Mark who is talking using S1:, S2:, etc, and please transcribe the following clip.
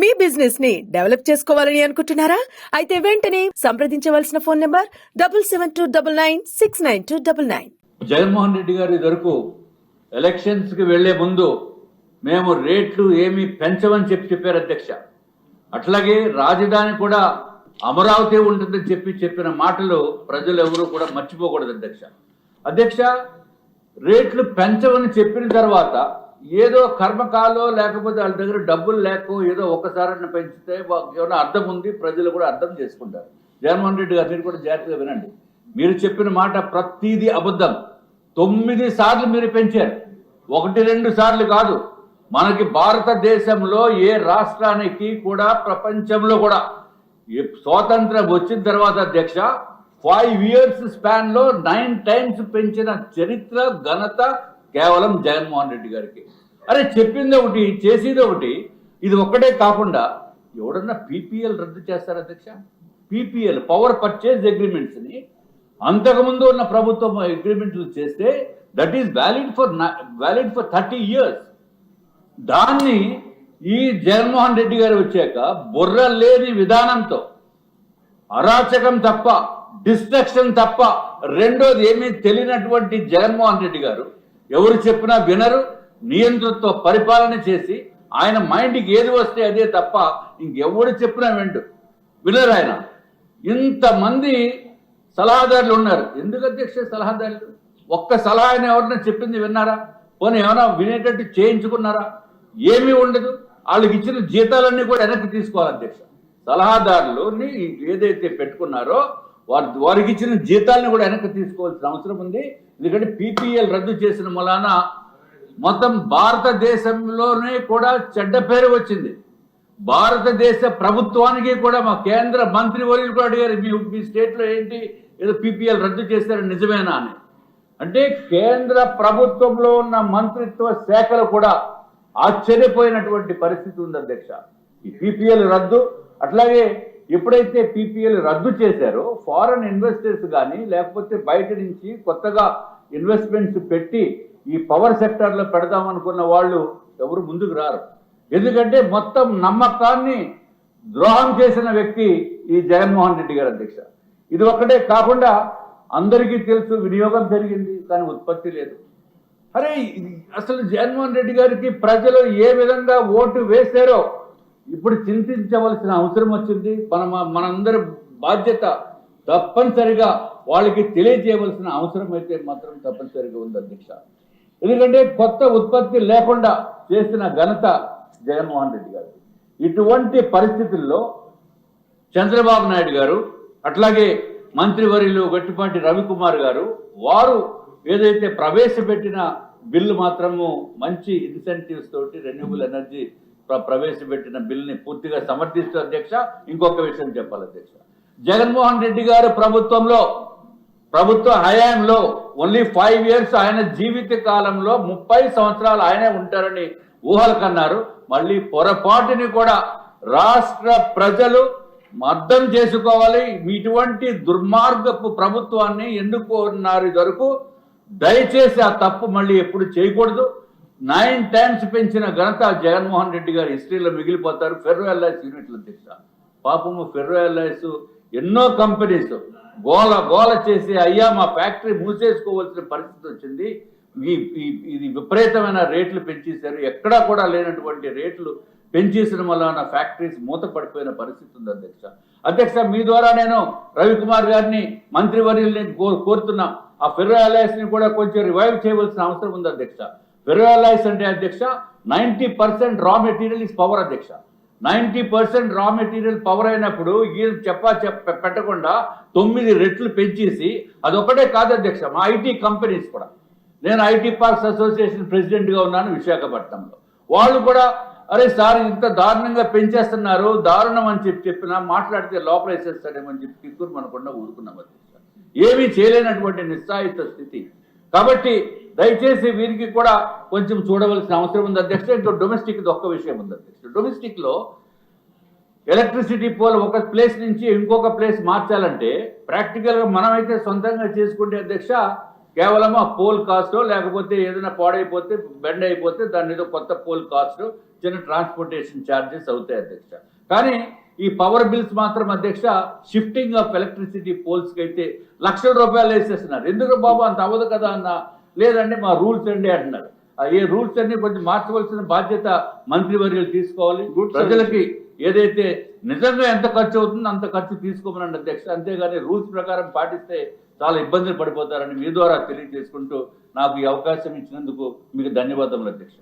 S1: మీ బిజినెస్ని డెవలప్ చేసుకోవాలని అనుకుంటున్నారా? అయితే వెంటనే సంప్రదించవలసిన phone number double seven two double nine six nine two double nine.
S2: Jaganmohan Reddy గారు ఎలక్షన్స్ ఎలక్షన్స్కి వెళ్ళే ముందు మేము రేట్లు ఏమీ పెంచమని చెప్పి చెప్పారు అధ్యక్ష. అట్లాగే రాజధాని కూడా అమరావతి ఉంటుందని చెప్పి చెప్పిన మాటలు ప్రజలు ఎవరూ కూడా మర్చిపోకూడదు అధ్యక్ష. అధ్యక్ష రేట్లు పెంచమని చెప్పిన తర్వాత ఏదో కర్మకాలో లేకపోతే వాళ్ళ దగ్గర డబ్బులు లేక ఏదో ఒకసారి పెంచితే ఏమైనా అర్థం ఉంది ప్రజలు కూడా అర్థం చేసుకుంటారు. జగన్మోహన్ రెడ్డి గారు మీరు కూడా జాగ్రత్తగా వినండి. మీరు చెప్పిన మాట ప్రతీది అబద్ధం. తొమ్మిది సార్లు మీరు పెంచారు. ఒకటి రెండు సార్లు కాదు. మనకి భారతదేశంలో ఏ రాష్ట్రానికి కూడా ప్రపంచంలో కూడా స్వాతంత్రం వచ్చిన తర్వాత అధ్యక్ష ఫైవ్ ఇయర్స్ స్పాన్లో నైన్ టైమ్స్ పెంచిన చరిత్ర ఘనత కేవలం జగన్మోహన్ రెడ్డి గారికి. అరే చెప్పింది ఒకటి చేసేది ఒకటి ఇది ఒక్కటే కాకుండా ఎవడన్నా పీపీఎల్ రద్దు చేస్తారు అధ్యక్ష? పీపీఎల్ పవర్ పర్చేజ్ అగ్రిమెంట్స్ని అంతకుముందు ఉన్న ప్రభుత్వం అగ్రిమెంట్లు చేస్తే that is valid for valid for thirty years దాన్ని ఈ జగన్మోహన్ రెడ్డి గారు వచ్చాక బుర్ర లేని విధానంతో అరాచకం తప్ప డిస్ట్రక్షన్ తప్ప రెండోది ఏమీ తెలియనటువంటి జగన్మోహన్ రెడ్డి గారు ఎవరు చెప్పినా వినరు నియంత్రణతో పరిపాలన చేసి ఆయన మైండ్కి ఏది వస్తే అదే తప్ప ఇంకెవడు చెప్పినా విండు. వినరు ఆయన. ఇంతమంది సలహాదారులు ఉన్నారు. ఎందుకు అధ్యక్ష సలహాదారులు? ఒక్క సలహా ఆయన ఎవరైనా చెప్పింది విన్నారా? పోనీ ఏమైనా వినేటట్టు చేయించుకున్నారా? ఏమీ ఉండదు. వాళ్ళకి ఇచ్చిన జీతాలన్నీ కూడా వెనక్కి తీసుకోవాలి అధ్యక్ష. సలహాదారులని ఏదైతే పెట్టుకున్నారో వారి వారికి ఇచ్చిన జీతాలను కూడా వెనక్కి తీసుకోవాల్సిన అవసరం ఉంది. ఎందుకంటే పీపీఎల్ రద్దు చేసిన మూలాన మొత్తం భారతదేశంలోనే కూడా చెడ్డ పేరు వచ్చింది. భారతదేశ ప్రభుత్వానికి కూడా మా కేంద్ర మంత్రి వర్యులు కూడా అడిగారు మీ మీ స్టేట్లో ఏంటి? ఏదో పీపీఎల్ రద్దు చేశారు నిజమేనా అని. అంటే కేంద్ర ప్రభుత్వంలో ఉన్న మంత్రిత్వ శాఖలు కూడా ఆశ్చర్యపోయినటువంటి పరిస్థితి ఉంది అధ్యక్ష. ఈ పీపీఎల్ రద్దు అట్లాగే ఎప్పుడైతే పీపీఎల్ రద్దు చేశారో ఫారెన్ ఇన్వెస్టర్స్ కానీ లేకపోతే బయట నుంచి కొత్తగా ఇన్వెస్ట్మెంట్స్ పెట్టి ఈ పవర్ సెక్టార్లో పెడదామనుకున్న వాళ్ళు ఎవరు ముందుకు రారు. ఎందుకంటే మొత్తం నమ్మకాన్ని ద్రోహం చేసిన వ్యక్తి ఈ జగన్మోహన్ రెడ్డి గారు అధ్యక్ష. ఇది ఒక్కటే కాకుండా అందరికీ తెలుసు వినియోగం పెరిగింది కానీ ఉత్పత్తి లేదు. అరే ఇది అసలు జగన్మోహన్ రెడ్డి గారికి ప్రజలు ఏ విధంగా ఓటు వేశారో ఇప్పుడు చింతించవలసిన అవసరం వచ్చింది. మన మనందరి బాధ్యత తప్పనిసరిగా వాళ్ళకి తెలియజేయవలసిన అవసరం అయితే మాత్రం తప్పనిసరిగా ఉంది అధ్యక్ష. ఎందుకంటే కొత్త ఉత్పత్తి లేకుండా చేసిన ఘనత జగన్మోహన్ రెడ్డి గారు. ఇటువంటి పరిస్థితుల్లో చంద్రబాబు నాయుడు గారు అట్లాగే మంత్రివర్యులు గట్టిపాటి రవికుమార్ గారు వారు ఏదైతే ప్రవేశపెట్టిన బిల్లు మాత్రము మంచి ఇన్సెంటివ్స్ తోటి రెన్యూబుల్ ఎనర్జీ ప్ర- ప్రవేశపెట్టిన బిల్ని పూర్తిగా సమర్థిస్తూ అధ్యక్ష ఇంకొక విషయం చెప్పాలి అధ్యక్ష. జగన్మోహన్ రెడ్డి గారు ప్రభుత్వంలో ప్రభుత్వ హయాంలో ఓన్లీ ఫైవ్ ఇయర్స్ ఆయన జీవిత కాలంలో ముప్పై సంవత్సరాలు ఆయనే ఉంటారని ఊహలు కన్నారు. మళ్ళీ పొరపాటుని కూడా రాష్ట్ర ప్రజలు అర్థం చేసుకోవాలి. ఇటువంటి దుర్మార్గపు ప్రభుత్వాన్ని ఎన్నుకున్నారు వరకు దయచేసి ఆ తప్పు మళ్ళీ ఎప్పుడు చేయకూడదు. నైన్ టైమ్స్ పెంచిన ఘనత జగన్మోహన్ రెడ్డి గారి హిస్టరీలో మిగిలిపోతారు. ఫెర్రో ఎల్ఐస్ యూనిట్లు అధ్యక్ష. పాపము ఫెర్రో ఎల్ఐస్ ఎన్నో కంపెనీస్ గోల గోల చేసి అయ్యా మా ఫ్యాక్టరీ మూసేసుకోవాల్సిన పరిస్థితి వచ్చింది. ఈ ఇది విపరీతమైన రేట్లు పెంచేశారు. ఎక్కడా కూడా లేనటువంటి రేట్లు పెంచేసిన వల్ల ఫ్యాక్టరీస్ మూత పడిపోయిన పరిస్థితి ఉంది అధ్యక్ష. అధ్యక్ష మీ ద్వారా నేను రవికుమార్ గారిని మంత్రివర్యుల్ని కో- కోరుతున్నా. ఆ ఫెర్రో ని కూడా కొంచెం రివైవ్ చేయవలసిన అవసరం ఉంది అధ్యక్ష. ఫెర్రో అలయన్స్ అంటే అధ్యక్ష ninety percent raw material is power అధ్యక్ష. Ninety percent raw material power అయినప్పుడు వీళ్ళు చెప్పా చెప్ప పెట్టకుండా తొమ్మిది రెట్లు పెంచేసి అదొకటే కాదు అధ్యక్ష మా ఐటీ కంపెనీస్ కూడా. నేను ఐటీ పార్క్స్ అసోసియేషన్ ప్రెసిడెంట్గా ఉన్నాను విశాఖపట్నంలో. వాళ్ళు కూడా అరే సార్ ఇంత దారుణంగా పెంచేస్తున్నారు దారుణం అని చెప్పి చెప్పినా మాట్లాడితే లోపల వేసేస్తాడేమని చెప్పి కిక్కురు మనకుండా ఊరుకున్నాం అధ్యక్ష. ఏమీ చేయలేనటువంటి నిస్సాయిత స్థితి. కాబట్టి దయచేసి వీరికి కూడా కొంచెం చూడవలసిన అవసరం ఉంది. అధ్యక్ష ఇంకా డొమెస్టిక్ ఒక్క విషయం ఉంది అధ్యక్ష. డొమెస్టిక్లో ఎలక్ట్రిసిటీ పోల్ ఒక ప్లేస్ నుంచి ఇంకొక ప్లేస్ మార్చాలంటే ప్రాక్టికల్గా మనమైతే సొంతంగా చేసుకుంటే అధ్యక్ష కేవలం ఆ పోల్ కాస్టో లేకపోతే ఏదైనా పాడైపోతే బెండ్ అయిపోతే దాని ఏదో కొత్త పోల్ కాస్ట్ చిన్న ట్రాన్స్పోర్టేషన్ ఛార్జెస్ అవుతాయి అధ్యక్ష. కానీ ఈ పవర్ బిల్స్ మాత్రం అధ్యక్ష షిఫ్టింగ్ ఆఫ్ ఎలక్ట్రిసిటీ పోల్స్కి అయితే లక్షల రూపాయలు వేసేస్తున్నారు. ఎందుకు బాబు అంత అవ్వదు కదా అన్న? లేదండి మా రూల్స్ అండి అంటున్నారు. ఏ రూల్స్ అన్ని కొంచెం మార్చవలసిన బాధ్యత మంత్రివర్యులు తీసుకోవాలి. ప్రజలకి ఏదైతే నిజంగా ఎంత ఖర్చు అవుతుందో అంత ఖర్చు తీసుకోమనండి అధ్యక్ష. అంతేగాని రూల్స్ ప్రకారం పాటిస్తే చాలా ఇబ్బందులు పడిపోతారని మీ ద్వారా తెలియజేసుకుంటూ నాకు ఈ అవకాశం ఇచ్చినందుకు మీకు ధన్యవాదములు అధ్యక్ష.